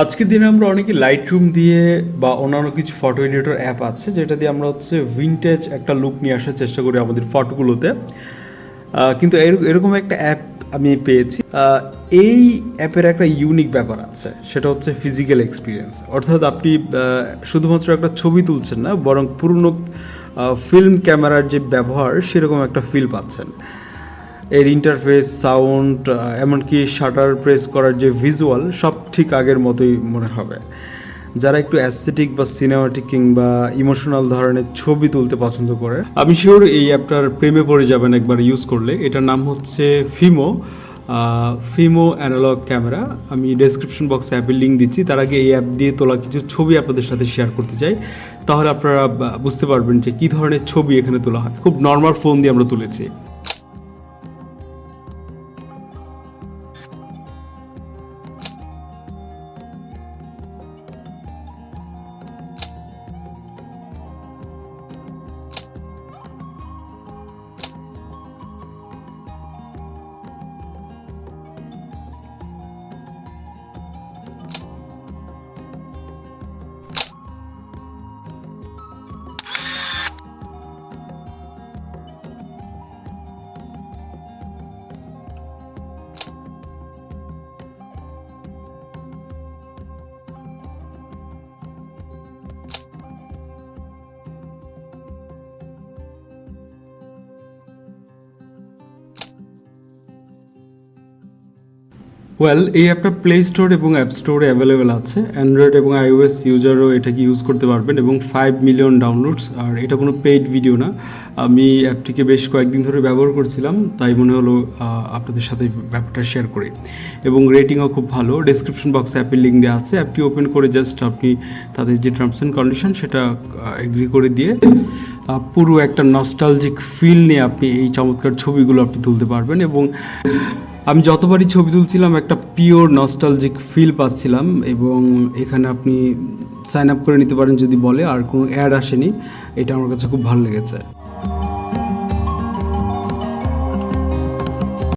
আজকের দিনে আমরা অনেকে লাইট রুম দিয়ে বা অন্যান্য কিছু ফটো এডিটর অ্যাপ আছে, যেটা দিয়ে আমরা হচ্ছে ভিনটেজ একটা লুক নিয়ে আসার চেষ্টা করি আমাদের ফটোগুলোতে কিন্তু এরকম একটা অ্যাপ আমি পেয়েছি। এই অ্যাপের একটা ইউনিক ব্যাপার আছে, সেটা হচ্ছে ফিজিক্যাল এক্সপিরিয়েন্স অর্থাৎ আপনি শুধুমাত্র একটা ছবি তুলছেন না, বরং পুরনো ফিল্ম ক্যামেরার যে ব্যবহার, সেরকম একটা ফিল পাচ্ছেন। এর ইন্টারফেস সাউন্ড এমনকি শাটার প্রেস করার যে ভিজুয়াল সব ঠিক আগের মতোই মনে হবে। যারা একটু অ্যাস্থেটিক বা সিনেমাটিক কিংবা ইমোশনাল ধরনের ছবি তুলতে পছন্দ করে, আমি শিওর এই অ্যাপটার প্রেমে পড়ে যাবেন একবার ইউজ করলে। এটার নাম হচ্ছে ফিমো ফিমো অ্যানালগ ক্যামেরা আমি ডেসক্রিপশন বক্সে অ্যাপের লিঙ্ক দিচ্ছি। তার আগে এই অ্যাপ দিয়ে তোলা কিছু ছবি আপনাদের সাথে শেয়ার করতে চাই। তাহলে আপনারা বুঝতে পারবেন যে কী ধরনের ছবি এখানে তোলা হয়। খুব নর্মাল ফোন দিয়ে আমরা তুলেছি। ওয়েল এই অ্যাপটা প্লে স্টোর এবং অ্যাপ স্টোরে অ্যাভেলেবেল আছে। অ্যান্ড্রয়েড এবং আইওএস ইউজারও এটাকে ইউজ করতে পারবেন এবং ফাইভ মিলিয়ন ডাউনলোডস আর এটা কোনো পেইড ভিডিও না। আমি অ্যাপটিকে বেশ কয়েকদিন ধরে ব্যবহার করছিলাম, তাই মনে হলো আপনাদের সাথে ব্যাপারটা শেয়ার করি। এবং রেটিংও খুব ভালো। ডেসক্রিপশন বক্সে অ্যাপের লিঙ্ক দেওয়া আছে। অ্যাপটি ওপেন করে জাস্ট আপনি তাদের যে টার্মস অ্যান্ড কন্ডিশন সেটা এগ্রি করে দিয়ে পুরো একটা নস্টালজিক ফিল নিয়ে আপনি এই চমৎকার ছবিগুলো আপনি তুলতে পারবেন এবং আমি যতবারই ছবি তুলছিলাম, একটা পিওর নস্টালজিক ফিল পাচ্ছিলাম এবং এখানে আপনি সাইন আপ করে নিতে পারেন যদি বলে, আর কোনো অ্যাড আসেনি, এটা আমার কাছে খুব ভালো লেগেছে।